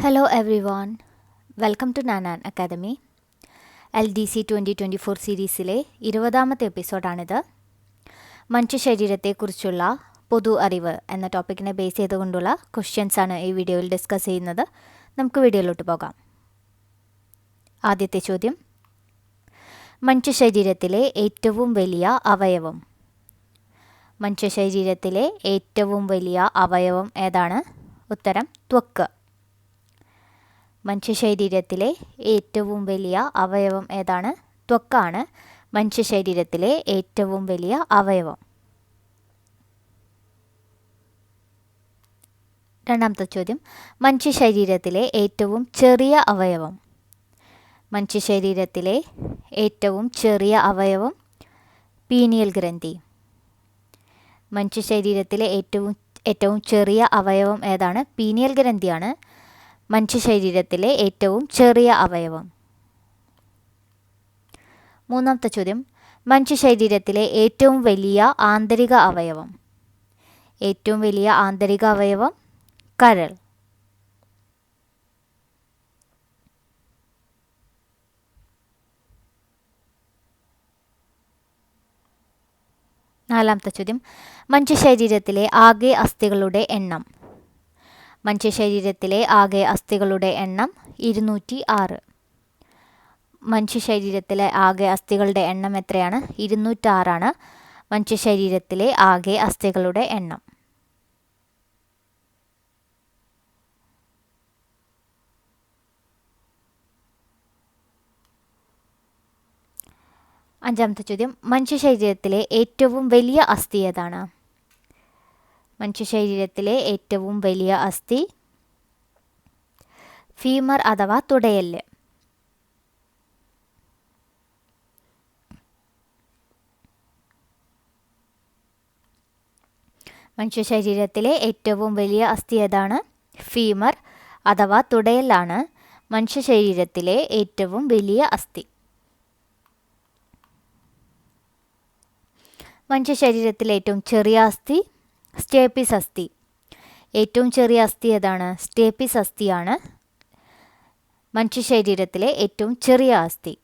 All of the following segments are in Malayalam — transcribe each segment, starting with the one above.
Hello one welcome to നാനാൻ academy L D C twenty twenty four സീരീസിലെ ഇരുപതാമത്തെ എപ്പിസോഡാണിത് മനുഷ്യ ശരീരത്തെക്കുറിച്ചുള്ള പൊതു അറിവ് എന്ന ടോപ്പിക്കിനെ ബേസ് ചെയ്തുകൊണ്ടുള്ള ക്വസ്റ്റ്യൻസ് ആണ് ഈ വീഡിയോയിൽ ഡിസ്കസ് ചെയ്യുന്നത്. നമുക്ക് വീഡിയോയിലോട്ട് പോകാം. ആദ്യത്തെ ചോദ്യം. മനുഷ്യ ശരീരത്തിലെ ഏറ്റവും വലിയ അവയവം. മനുഷ്യ ശരീരത്തിലെ ഏറ്റവും വലിയ അവയവം ഏതാണ്? ഉത്തരം ത്വക്ക്. മനുഷ്യ ശരീരത്തിലെ ഏറ്റവും വലിയ അവയവം ഏതാണ്? ത്വക്കാണ്. മനുഷ്യ ശരീരത്തിലെ ഏറ്റവും വലിയ അവയവം. രണ്ടാമത്തെ ചോദ്യം. മനുഷ്യ ശരീരത്തിലെ ഏറ്റവും ചെറിയ അവയവം. മനുഷ്യ ശരീരത്തിലെ ഏറ്റവും ചെറിയ അവയവം പീനിയൽ ഗ്രന്ഥി. മനുഷ്യ ശരീരത്തിലെ ഏറ്റവും ഏറ്റവും ചെറിയ അവയവം ഏതാണ്? പീനിയൽ ഗ്രന്ഥിയാണ്. മനുഷ്യ ശരീരത്തിലെ ഏറ്റവും ചെറിയ അവയവം. മൂന്നാമത്തെ ചോദ്യം. മനുഷ്യ ശരീരത്തിലെ ഏറ്റവും വലിയ ആന്തരിക അവയവം. ഏറ്റവും വലിയ ആന്തരിക അവയവം കരൾ. നാലാമത്തെ ചോദ്യം. മനുഷ്യ ശരീരത്തിലെ ആകെ അസ്ഥികളുടെ എണ്ണം. മനുഷ്യ ശരീരത്തിലെ ആകെ അസ്ഥികളുടെ എണ്ണം ഇരുന്നൂറ്റി ആറ് മനുഷ്യശരീരത്തിലെ ആകെ അസ്ഥികളുടെ എണ്ണം എത്രയാണ്? ഇരുന്നൂറ്റാറാണ്. മനുഷ്യശരീരത്തിലെ ആകെ അസ്ഥികളുടെ എണ്ണം. അഞ്ചാമത്തെ ചോദ്യം. മനുഷ്യ ശരീരത്തിലെ ഏറ്റവും വലിയ അസ്ഥി ഏതാണ്? മനുഷ്യ ശരീരത്തിലെ ഏറ്റവും വലിയ അസ്ഥി ഫീമർ അഥവാ തുടയല്ല്. മനുഷ്യ ശരീരത്തിലെ ഏറ്റവും വലിയ അസ്ഥി ഏതാണ്? ഫീമർ അഥവാ തുടയലാണ് മനുഷ്യ ശരീരത്തിലെ ഏറ്റവും വലിയ അസ്ഥി. മനുഷ്യ ശരീരത്തിലെ ഏറ്റവും ചെറിയ അസ്ഥി സ്റ്റേപ്പിസ് അസ്ഥി ഏറ്റവും ചെറിയ അസ്ഥി ഏതാണ്? സ്റ്റേപ്പിസ് അസ്ഥിയാണ് മനുഷ്യ ശരീരത്തിലെ ഏറ്റവും ചെറിയ അസ്ഥി.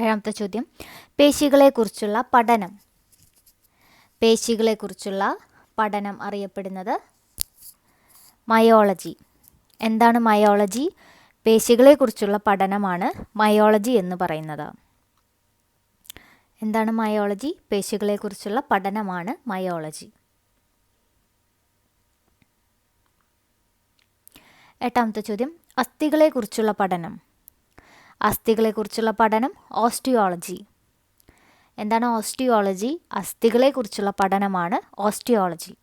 ഏഴാമത്തെ ചോദ്യം. പേശികളെക്കുറിച്ചുള്ള പഠനം. പേശികളെക്കുറിച്ചുള്ള പഠനം അറിയപ്പെടുന്നത് മയോളജി. എന്താണ് മയോളജി? പേശികളെക്കുറിച്ചുള്ള പഠനമാണ് മയോളജി എന്ന് പറയുന്നത്. എന്താണ് മയോളജി? പേശികളെക്കുറിച്ചുള്ള പഠനമാണ് മയോളജി. എട്ടാമത്തെ ചോദ്യം. അസ്ഥികളെക്കുറിച്ചുള്ള പഠനം. അസ്ഥികളെക്കുറിച്ചുള്ള പഠനം ഓസ്റ്റിയോളജി. എന്താണ് ഓസ്റ്റിയോളജി? അസ്ഥികളെക്കുറിച്ചുള്ള പഠനമാണ് ഓസ്റ്റിയോളജി.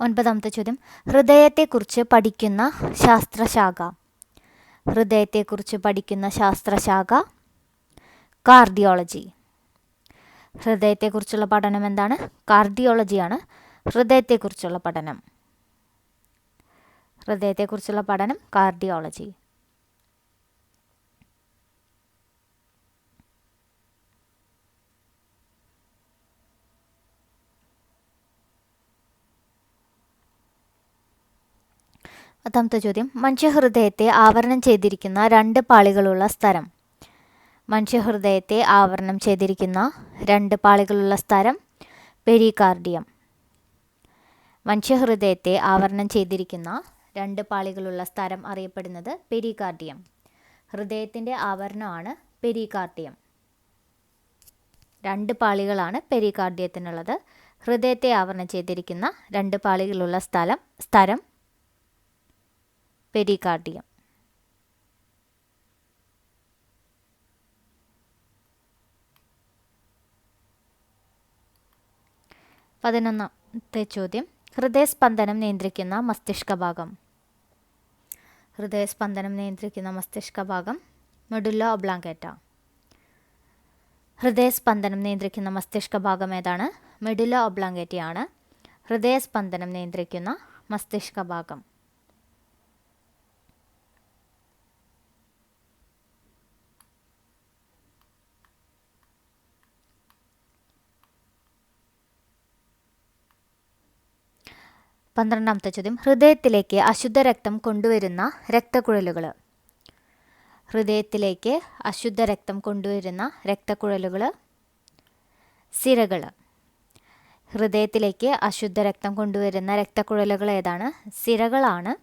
ഒൻപതാമത്തെ ചോദ്യം. ഹൃദയത്തെക്കുറിച്ച് പഠിക്കുന്ന ശാസ്ത്രശാഖ. ഹൃദയത്തെക്കുറിച്ച് പഠിക്കുന്ന ശാസ്ത്രശാഖ കാർഡിയോളജി. ഹൃദയത്തെക്കുറിച്ചുള്ള പഠനം എന്താണ്? കാർഡിയോളജിയാണ് ഹൃദയത്തെക്കുറിച്ചുള്ള പഠനം. ഹൃദയത്തെക്കുറിച്ചുള്ള പഠനം കാർഡിയോളജി. പത്താമത്തെ ചോദ്യം. മനുഷ്യഹൃദയത്തെ ആവരണം ചെയ്തിരിക്കുന്ന രണ്ട് പാളികളുള്ള സ്ഥലം. മനുഷ്യഹൃദയത്തെ ആവരണം ചെയ്തിരിക്കുന്ന രണ്ട് പാളികളുള്ള സ്ഥലം പെരികാർഡിയം. മനുഷ്യഹൃദയത്തെ ആവരണം ചെയ്തിരിക്കുന്ന രണ്ട് പാളികളുള്ള സ്ഥലം അറിയപ്പെടുന്നത് പെരികാർഡിയം. ഹൃദയത്തിന്റെ ആവരണമാണ് പെരികാർഡിയം. രണ്ട് പാളികളാണ് പെരികാർഡിയത്തിനുള്ളത്. ഹൃദയത്തെ ആവരണം ചെയ്തിരിക്കുന്ന രണ്ട് പാളികളുള്ള സ്ഥലം സ്ഥലം പെരികാർഡിയം പതിനൊന്നാമത്തെ ചോദ്യം ഹൃദയസ്പന്ദനം നിയന്ത്രിക്കുന്ന മസ്തിഷ്ക ഭാഗം. ഹൃദയസ്പന്ദനം നിയന്ത്രിക്കുന്ന മസ്തിഷ്ക ഭാഗം മെഡുല്ല ഒബ്ലാങ്കേറ്റ ഹൃദയസ്പന്ദനം നിയന്ത്രിക്കുന്ന മസ്തിഷ്ക ഭാഗം ഏതാണ്? മെഡുല്ല ഒബ്ലാങ്കേറ്റയാണ് ഹൃദയസ്പന്ദനം നിയന്ത്രിക്കുന്ന മസ്തിഷ്ക ഭാഗം. പന്ത്രണ്ടാമത്തെ ചോദ്യം. ഹൃദയത്തിലേക്ക് അശുദ്ധ രക്തം കൊണ്ടുവരുന്ന രക്തക്കുഴലുകൾ. ഹൃദയത്തിലേക്ക് അശുദ്ധ രക്തം കൊണ്ടുവരുന്ന രക്തക്കുഴലുകൾ. സിരകൾ. ഹൃദയത്തിലേക്ക് അശുദ്ധ രക്തം കൊണ്ടുവരുന്ന രക്തക്കുഴലുകൾ ഏതാണ്? സിരകളാണ്.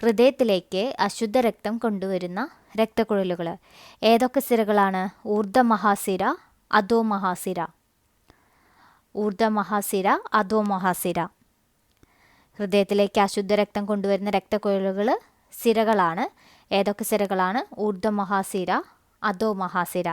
ഹൃദയത്തിലേക്ക് അശുദ്ധ രക്തം കൊണ്ടുവരുന്ന രക്തക്കുഴലുകൾ. ഏതൊക്കെ സിരകളാണ്? ഊർദ്ധ മഹാസിര അധോ മഹാസിര ഊർദ്ധ മഹാസിര അധോ ഹൃദയത്തിലേക്ക് അശുദ്ധ രക്തം കൊണ്ടുവരുന്ന രക്തക്കുഴലുകൾ സിരകളാണ്. ഏതൊക്കെ സിരകളാണ്? ഊർദ്ധ മഹാസിര അധോ മഹാസിര.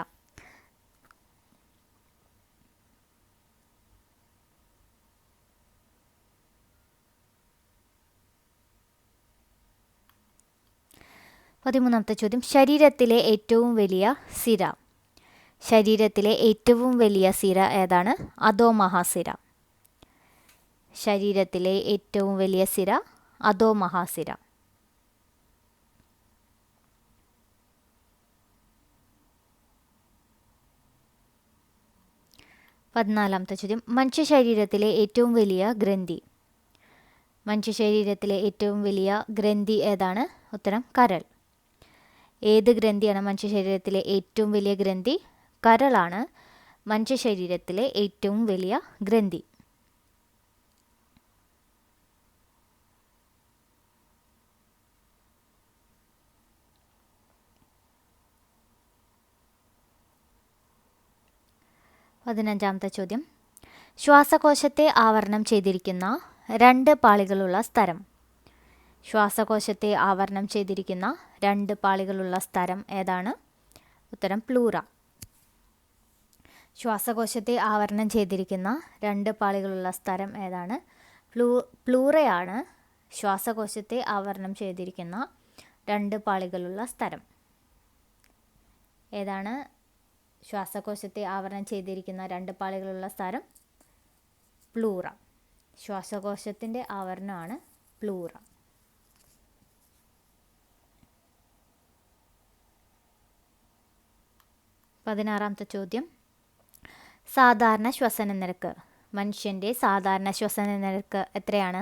പതിമൂന്നാമത്തെ ചോദ്യം. ശരീരത്തിലെ ഏറ്റവും വലിയ സിര. ശരീരത്തിലെ ഏറ്റവും വലിയ സിര ഏതാണ്? അധോ മഹാസിര. ശരീരത്തിലെ ഏറ്റവും വലിയ സിര അധോ മഹാസിര? പതിനാലാമത്തെ ചോദ്യം. മനുഷ്യ ശരീരത്തിലെ ഏറ്റവും വലിയ ഗ്രന്ഥി. മനുഷ്യ ശരീരത്തിലെ ഏറ്റവും വലിയ ഗ്രന്ഥി ഏതാണ്? ഉത്തരം കരൾ. ഏത് ഗ്രന്ഥിയാണ് മനുഷ്യ ശരീരത്തിലെ ഏറ്റവും വലിയ ഗ്രന്ഥി? കരളാണ് മനുഷ്യ ശരീരത്തിലെ ഏറ്റവും വലിയ ഗ്രന്ഥി. പതിനഞ്ചാമത്തെ ചോദ്യം. ശ്വാസകോശത്തെ ആവരണം ചെയ്തിരിക്കുന്ന രണ്ട് പാളികളുള്ള സ്ഥലം ശ്വാസകോശത്തെ ആവരണം ചെയ്തിരിക്കുന്ന രണ്ട് പാളികളുള്ള സ്ഥലം ഏതാണ്? ഉത്തരം പ്ലൂറ. ശ്വാസകോശത്തെ ആവരണം ചെയ്തിരിക്കുന്ന രണ്ട് പാളികളുള്ള സ്ഥലം ഏതാണ്? പ്ലൂ പ്ലൂറയാണ് ശ്വാസകോശത്തെ ആവരണം ചെയ്തിരിക്കുന്ന രണ്ട് പാളികളുള്ള സ്ഥലം ഏതാണ്? ശ്വാസകോശത്തെ ആവരണം ചെയ്തിരിക്കുന്ന രണ്ട് പാളികളുള്ള സ്ഥലം പ്ലൂറ. ശ്വാസകോശത്തിന്റെ ആവരണമാണ് പ്ലൂറ. പതിനാറാമത്തെ ചോദ്യം. സാധാരണ ശ്വസന നിരക്ക്. മനുഷ്യന്റെ സാധാരണ ശ്വസന നിരക്ക് എത്രയാണ്?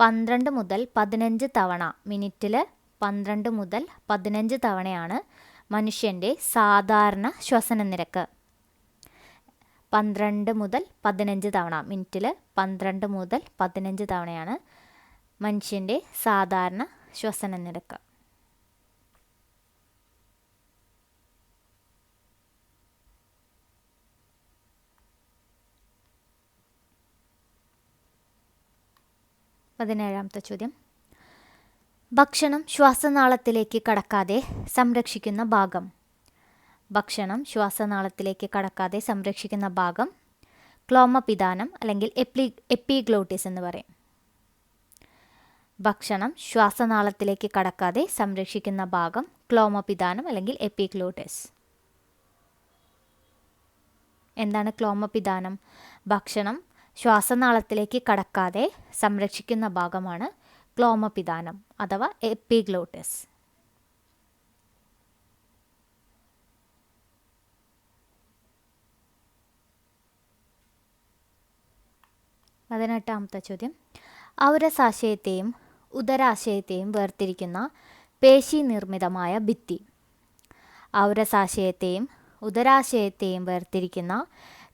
പന്ത്രണ്ട് മുതൽ പതിനഞ്ച് തവണ. മിനിറ്റിൽ പന്ത്രണ്ട് മുതൽ പതിനഞ്ച് തവണയാണ് മനുഷ്യന്റെ സാധാരണ ശ്വസന നിരക്ക്. പന്ത്രണ്ട് മുതൽ പതിനഞ്ച് തവണ. മിനിറ്റിൽ പന്ത്രണ്ട് മുതൽ പതിനഞ്ച് തവണയാണ് മനുഷ്യന്റെ സാധാരണ ശ്വസന നിരക്ക്. പതിനേഴാമത്തെ ചോദ്യം. ഭക്ഷണം ശ്വാസനാളത്തിലേക്ക് കടക്കാതെ സംരക്ഷിക്കുന്ന ഭാഗം. ഭക്ഷണം ശ്വാസനാളത്തിലേക്ക് കടക്കാതെ സംരക്ഷിക്കുന്ന ഭാഗം ക്ലോമപിതാനം അല്ലെങ്കിൽ എപ്ലി എപ്പിഗ്ലോട്ടിസ് എന്ന് പറയും. ഭക്ഷണം ശ്വാസനാളത്തിലേക്ക് കടക്കാതെ സംരക്ഷിക്കുന്ന ഭാഗം ക്ലോമപിതാനം അല്ലെങ്കിൽ എപ്പിഗ്ലോട്ടിസ്. എന്താണ് ക്ലോമപിതാനം? ഭക്ഷണം ശ്വാസനാളത്തിലേക്ക് കടക്കാതെ സംരക്ഷിക്കുന്ന ഭാഗമാണ് ക്ലോമപിതാനം അഥവാ എപ്പിഗ്ലോട്ടിസ്. പതിനെട്ടാമത്തെ ചോദ്യം. ഔരസാശയത്തെയും ഉദരാശയത്തെയും വേർതിരിക്കുന്ന പേശി നിർമ്മിതമായ ഭിത്തി. ഔരസാശയത്തെയും ഉദരാശയത്തെയും വേർതിരിക്കുന്ന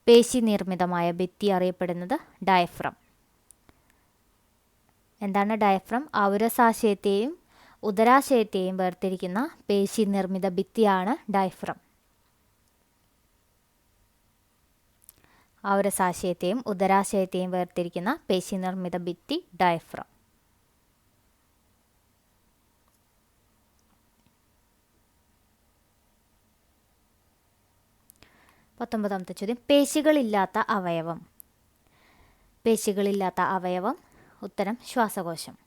പേശി നിർമ്മിതമായ ഭിത്തി അറിയപ്പെടുന്നത് ഡയഫ്രം. എന്താണ് ഡയഫ്രം ഔരസാശയത്തെയും ഉദരാശയത്തെയും വേർതിരിക്കുന്ന പേശി നിർമ്മിത ഭിത്തിയാണ് ഡയഫ്രം ഔരസാശയത്തെയും ഉദരാശയത്തെയും വേർതിരിക്കുന്ന പേശി നിർമ്മിത ഭിത്തി ഡയഫ്രം പത്തൊമ്പതാമത്തെ ചോദ്യം. പേശികളില്ലാത്ത അവയവം. പേശികളില്ലാത്ത അവയവം ഉത്തരം ശ്വാസകോശം.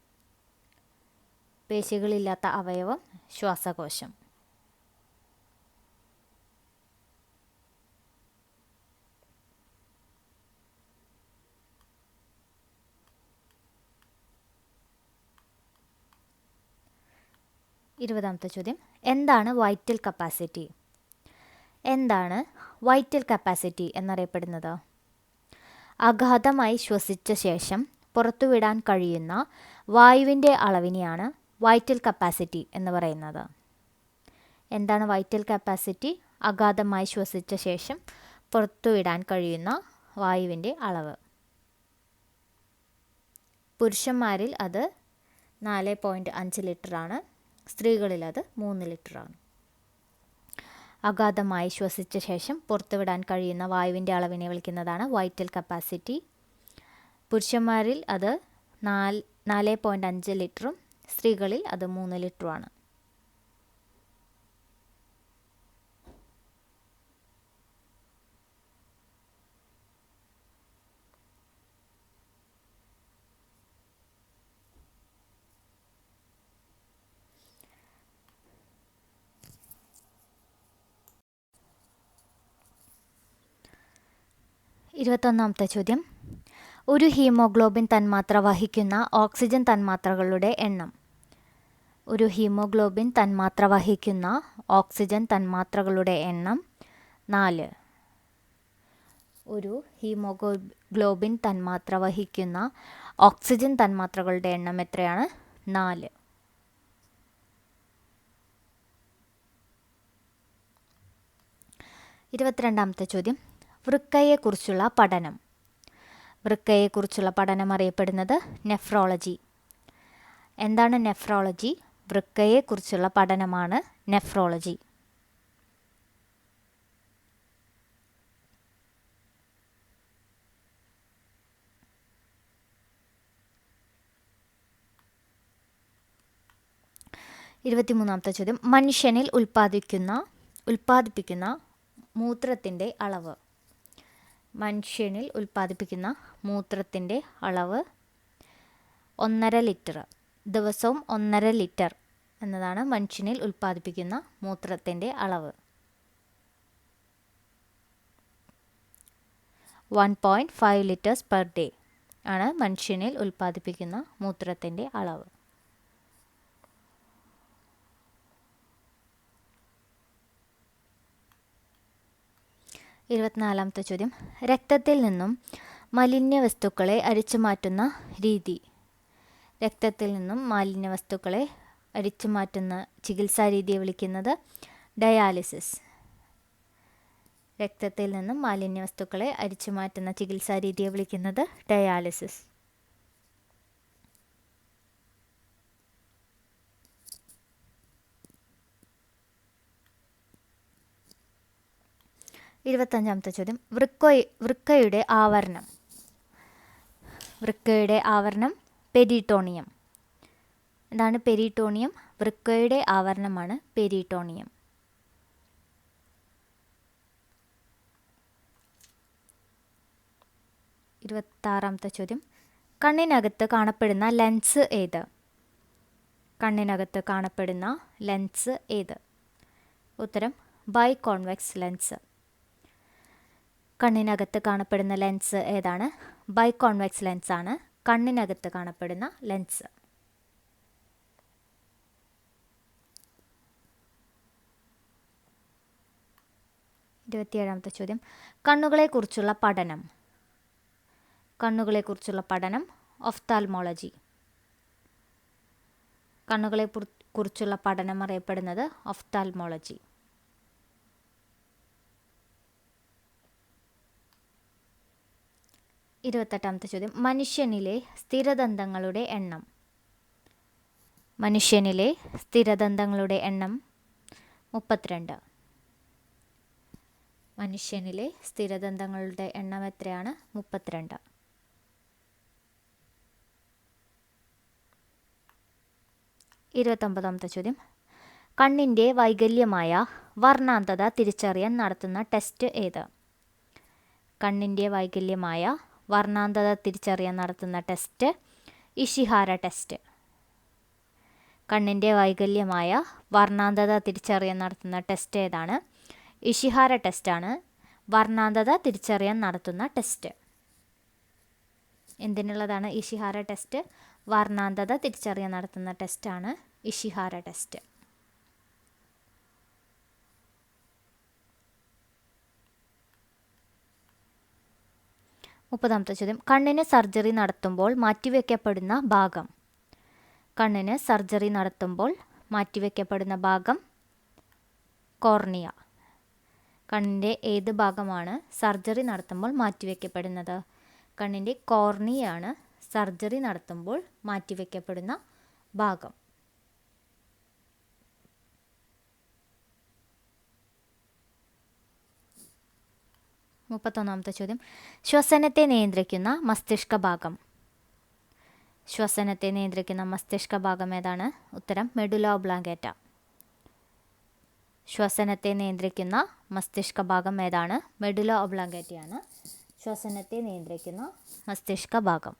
പേശികളില്ലാത്ത അവയവം ശ്വാസകോശം. ഇരുപതാമത്തെ ചോദ്യം. എന്താണ് വൈറ്റൽ കപ്പാസിറ്റി? എന്താണ് വൈറ്റൽ കപ്പാസിറ്റി എന്നറിയപ്പെടുന്നത്? അഗാധമായി ശ്വസിച്ച ശേഷം പുറത്തുവിടാൻ കഴിയുന്ന വായുവിന്റെ അളവിനെയാണ് വൈറ്റൽ കപ്പാസിറ്റി എന്ന് പറയുന്നത്. എന്താണ് വൈറ്റൽ കപ്പാസിറ്റി? അഗാധമായി ശ്വസിച്ച ശേഷം പുറത്തുവിടാൻ കഴിയുന്ന വായുവിന്റെ അളവ്. പുരുഷന്മാരിൽ അത് നാല് പോയിന്റ് അഞ്ച് ലിറ്ററാണ്. സ്ത്രീകളിൽ അത് മൂന്ന് ലിറ്ററാണ്. അഗാധമായി ശ്വസിച്ച ശേഷം പുറത്തുവിടാൻ കഴിയുന്ന വായുവിന്റെ അളവിനെ വിളിക്കുന്നതാണ് വൈറ്റൽ കപ്പാസിറ്റി. പുരുഷന്മാരിൽ അത് നാല് നാല് പോയിന്റ് അഞ്ച് ലിറ്ററും സ്ത്രീകളിൽ അത് മൂന്ന് ലിറ്ററുമാണ്. ഇരുപത്തൊന്നാമത്തെ ചോദ്യം. ഒരു ഹീമോഗ്ലോബിൻ തന്മാത്ര വഹിക്കുന്ന ഓക്സിജൻ തന്മാത്രകളുടെ എണ്ണം. ഒരു ഹീമോഗ്ലോബിൻ തന്മാത്ര വഹിക്കുന്ന ഓക്സിജൻ തന്മാത്രകളുടെ എണ്ണം നാല്. ഒരു ഹീമോഗ്ലോബിൻ തന്മാത്ര വഹിക്കുന്ന ഓക്സിജൻ തന്മാത്രകളുടെ എണ്ണം എത്രയാണ്? നാല്. ഇരുപത്തിരണ്ടാമത്തെ ചോദ്യം. വൃക്കയെക്കുറിച്ചുള്ള പഠനം. വൃക്കയെക്കുറിച്ചുള്ള പഠനം അറിയപ്പെടുന്നത് നെഫ്രോളജി. എന്താണ് നെഫ്രോളജി? വൃക്കയെക്കുറിച്ചുള്ള പഠനമാണ് നെഫ്രോളജി. ഇരുപത്തിമൂന്നാമത്തെ ചോദ്യം. മനുഷ്യനിൽ ഉൽപ്പാദിക്കുന്ന ഉൽപ്പാദിപ്പിക്കുന്ന മൂത്രത്തിന്റെ അളവ്. മനുഷ്യനിൽ ഉൽപ്പാദിപ്പിക്കുന്ന മൂത്രത്തിന്റെ അളവ് ഒന്നര ലിറ്റർ. ദിവസവും ഒന്നര ലിറ്റർ എന്നതാണ് മനുഷ്യനിൽ ഉൽപ്പാദിപ്പിക്കുന്ന മൂത്രത്തിന്റെ അളവ്. One point five litres per day ആണ് മനുഷ്യനിൽ ഉൽപ്പാദിപ്പിക്കുന്ന മൂത്രത്തിന്റെ അളവ്. ഇരുപത്തിനാലാമത്തെ ചോദ്യം. രക്തത്തിൽ നിന്നും മലിന്യ വസ്തുക്കളെ അരിച്ചു മാറ്റുന്ന രീതി. രക്തത്തിൽ നിന്നും മാലിന്യ വസ്തുക്കളെ അരിച്ചു മാറ്റുന്ന ചികിത്സാ രീതിയെ വിളിക്കുന്നത് ഡയാലിസിസ്. രക്തത്തിൽ നിന്നും മാലിന്യ വസ്തുക്കളെ അരിച്ചു മാറ്റുന്ന ചികിത്സാ രീതിയെ വിളിക്കുന്നത് ഡയാലിസിസ്. ഇരുപത്തഞ്ചാമത്തെ ചോദ്യം. വൃക്ക വൃക്കയുടെ ആവരണം. വൃക്കയുടെ ആവരണം പെരിട്ടോണിയം. എന്താണ് പെരിട്ടോണിയം? വൃക്കയുടെ ആവരണമാണ് പെരിട്ടോണിയം. ഇരുപത്താറാമത്തെ ചോദ്യം. കണ്ണിനകത്ത് കാണപ്പെടുന്ന ലെൻസ് ഏത്? കണ്ണിനകത്ത് കാണപ്പെടുന്ന ലെൻസ് ഏത്? ഉത്തരം ബൈ കോൺവെക്സ് ലെൻസ്. കണ്ണിനകത്ത് കാണപ്പെടുന്ന ലെൻസ് ഏതാണ്? ബൈ കോൺവെക്സ് ലെൻസ് ആണ്. കണ്ണിനകത്ത് കാണപ്പെടുന്ന ലെൻസ് ഇരുപത്തിയേഴാമത്തെ ചോദ്യം. കണ്ണുകളെക്കുറിച്ചുള്ള പഠനം. കണ്ണുകളെക്കുറിച്ചുള്ള പഠനം. ഒഫ്താൽമോളജി കണ്ണുകളെ കുറിച്ചുള്ള പഠനം അറിയപ്പെടുന്നത് ഒഫ്താൽമോളജി ഇരുപത്തെട്ടാമത്തെ ചോദ്യം. മനുഷ്യനിലെ സ്ഥിരദന്തങ്ങളുടെ എണ്ണം. മനുഷ്യനിലെ സ്ഥിരദന്തങ്ങളുടെ എണ്ണം മുപ്പത്തിരണ്ട്. മനുഷ്യനിലെ സ്ഥിരദന്തങ്ങളുടെ എണ്ണം എത്രയാണ്? മുപ്പത്തിരണ്ട്. ഇരുപത്തൊമ്പതാമത്തെ ചോദ്യം. കണ്ണിന്റെ വൈകല്യമായ വർണാന്തത തിരിച്ചറിയാൻ നടത്തുന്ന ടെസ്റ്റ് ഏത്? കണ്ണിന്റെ വൈകല്യമായ വർണാന്തത തിരിച്ചറിയാൻ നടത്തുന്ന ടെസ്റ്റ് ഇഷിഹാര ടെസ്റ്റ് കണ്ണിന്റെ വൈകല്യമായ വർണാന്തത തിരിച്ചറിയാൻ നടത്തുന്ന ടെസ്റ്റ് ഏതാണ്? ഇഷിഹാര ടെസ്റ്റാണ് വർണാന്തത തിരിച്ചറിയാൻ നടത്തുന്ന ടെസ്റ്റ് എന്തിനുള്ളതാണ് ഇഷിഹാര ടെസ്റ്റ് വർണാന്തത തിരിച്ചറിയാൻ നടത്തുന്ന ടെസ്റ്റാണ് ഇഷിഹാര ടെസ്റ്റ് മുപ്പതാമത്തെ ചോദ്യം. കണ്ണിന് സർജറി നടത്തുമ്പോൾ മാറ്റിവെക്കപ്പെടുന്ന ഭാഗം. കണ്ണിന് സർജറി നടത്തുമ്പോൾ മാറ്റിവെക്കപ്പെടുന്ന ഭാഗം കോർണിയ. കണ്ണിന്റെ ഏത് ഭാഗമാണ് സർജറി നടത്തുമ്പോൾ മാറ്റിവെക്കപ്പെടുന്നത്? കണ്ണിന്റെ കോർണിയാണ് സർജറി നടത്തുമ്പോൾ മാറ്റിവെക്കപ്പെടുന്ന ഭാഗം. മുപ്പത്തൊന്നാമത്തെ ചോദ്യം. ശ്വസനത്തെ നിയന്ത്രിക്കുന്ന മസ്തിഷ്ക ഭാഗം. ശ്വസനത്തെ നിയന്ത്രിക്കുന്ന മസ്തിഷ്ക ഭാഗം ഏതാണ്? ഉത്തരം മെഡുലോ ബ്ലാങ്കേറ്റ ശ്വസനത്തെ നിയന്ത്രിക്കുന്ന മസ്തിഷ്ക ഭാഗം ഏതാണ്? മെഡുലോ ഒബ്ലാങ്കേറ്റയാണ് ശ്വസനത്തെ നിയന്ത്രിക്കുന്ന മസ്തിഷ്ക ഭാഗം.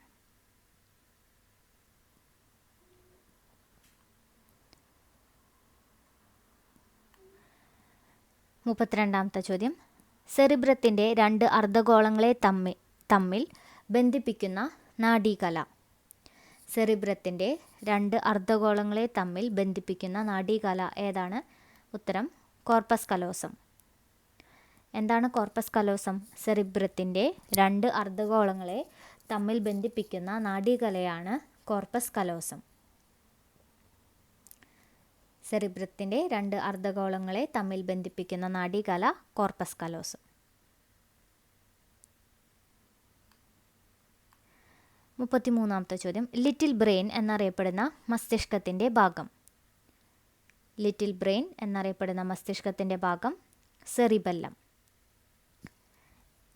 മുപ്പത്തിരണ്ടാമത്തെ ചോദ്യം. സെറിബ്രത്തിന്റെ രണ്ട് അർദ്ധഗോളങ്ങളെ തമ്മിൽ തമ്മിൽ ബന്ധിപ്പിക്കുന്ന നാഡീകല. സെറിബ്രത്തിന്റെ രണ്ട് അർദ്ധഗോളങ്ങളെ തമ്മിൽ ബന്ധിപ്പിക്കുന്ന നാഡീകല ഏതാണ്? ഉത്തരം കോർപ്പസ് കലോസം എന്താണ് കോർപ്പസ് കലോസം സെറിബ്രത്തിന്റെ രണ്ട് അർദ്ധഗോളങ്ങളെ തമ്മിൽ ബന്ധിപ്പിക്കുന്ന നാഡീകലയാണ് കോർപ്പസ് കലോസം സെറിബ്രത്തിന്റെ രണ്ട് അർദ്ധഗോളങ്ങളെ തമ്മിൽ ബന്ധിപ്പിക്കുന്ന നാഡികല കോർപ്പസ് കലോസം. മുപ്പത്തിമൂന്നാമത്തെ ചോദ്യം. ലിറ്റിൽ ബ്രെയിൻ എന്നറിയപ്പെടുന്ന മസ്തിഷ്കത്തിന്റെ ഭാഗം. ലിറ്റിൽ ബ്രെയിൻ എന്നറിയപ്പെടുന്ന മസ്തിഷ്കത്തിന്റെ ഭാഗം സെറിബെല്ലം.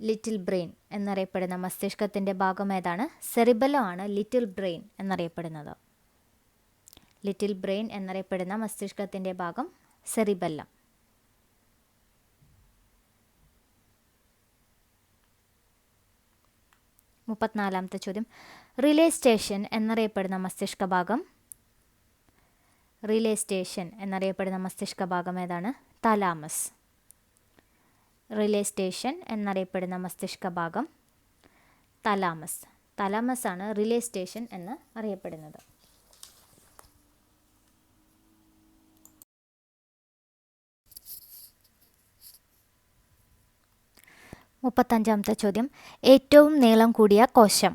ലിറ്റിൽ ബ്രെയിൻ എന്നറിയപ്പെടുന്ന മസ്തിഷ്കത്തിന്റെ ഭാഗം ഏതാണ്? സെറിബെല്ലം ആണ് ലിറ്റിൽ ബ്രെയിൻ എന്നറിയപ്പെടുന്നത്. ലിറ്റിൽ ബ്രെയിൻ എന്നറിയപ്പെടുന്ന മസ്തിഷ്കത്തിന്റെ ഭാഗം സെറിബെല്ലം. മുപ്പത്തിനാലാമത്തെ ചോദ്യം. റിലേ സ്റ്റേഷൻ എന്നറിയപ്പെടുന്ന മസ്തിഷ്ക ഭാഗം? റിലേ സ്റ്റേഷൻ എന്നറിയപ്പെടുന്ന മസ്തിഷ്ക ഭാഗം ഏതാണ്? തലാമസ്. റിലേ സ്റ്റേഷൻ എന്നറിയപ്പെടുന്ന മസ്തിഷ്ക ഭാഗം തലാമസ്. തലാമസ് ആണ് റിലേ സ്റ്റേഷൻ എന്ന് അറിയപ്പെടുന്നത്. മുപ്പത്തഞ്ചാമത്തെ ചോദ്യം. ഏറ്റവും നീളം കൂടിയ കോശം.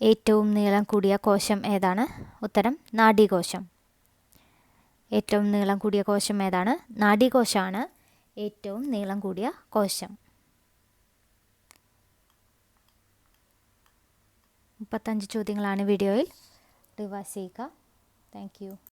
ഏറ്റവും നീളം കൂടിയ കോശം ഏതാണ്? ഉത്തരം നാഡീകോശം. ഏറ്റവും നീളം കൂടിയ കോശം ഏതാണ്? നാഡീകോശമാണ് ഏറ്റവും നീളം കൂടിയ കോശം. മുപ്പത്തഞ്ച് ചോദ്യങ്ങളാണ് വീഡിയോയിൽ. റിവൈസ് ചെയ്യുക താങ്ക്